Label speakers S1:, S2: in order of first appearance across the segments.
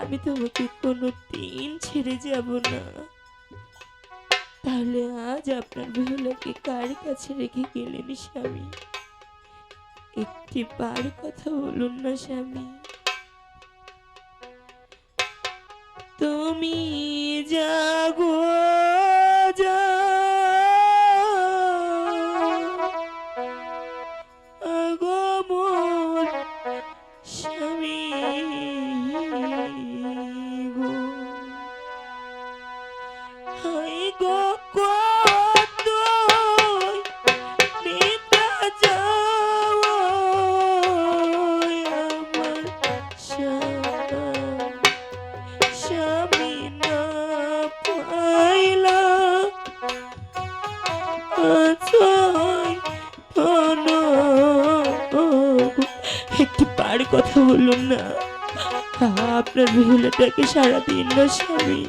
S1: আমি তোমাকে কোনো দিন ছেড়ে যাব না। তাহলে আজ আপনার বেহুলাকে কার কাছে রেখে গেলেন স্বামী? একটি বার কথা বলুন না স্বামী। তুমি জাগো কথা বলুন না। আপনার বেহুলাটাকে সারাদিন না স্বামী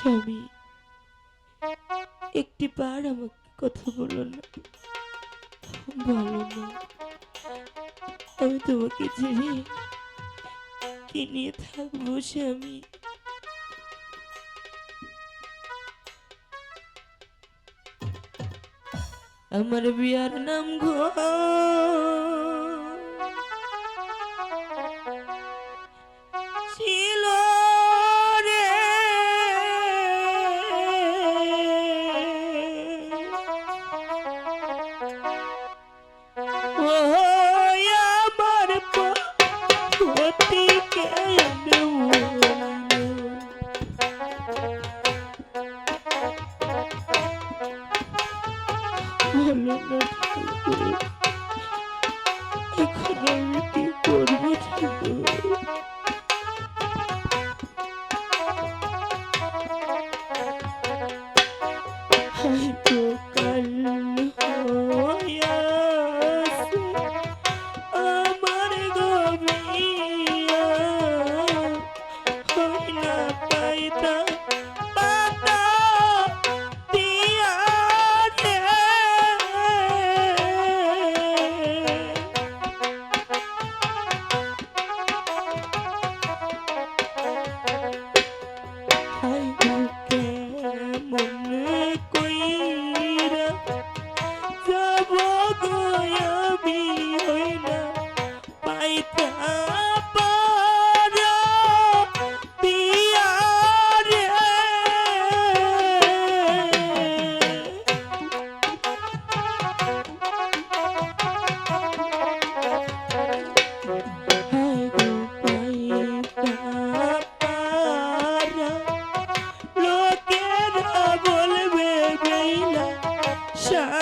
S1: স্বামী একটি বার আমাকে কথা বলো না। বলো না। আমি তোমাকে ছেড়ে কি নিয়ে থাকব স্বামী? আমার বিয়ার নাম ঘো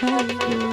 S1: Thank you.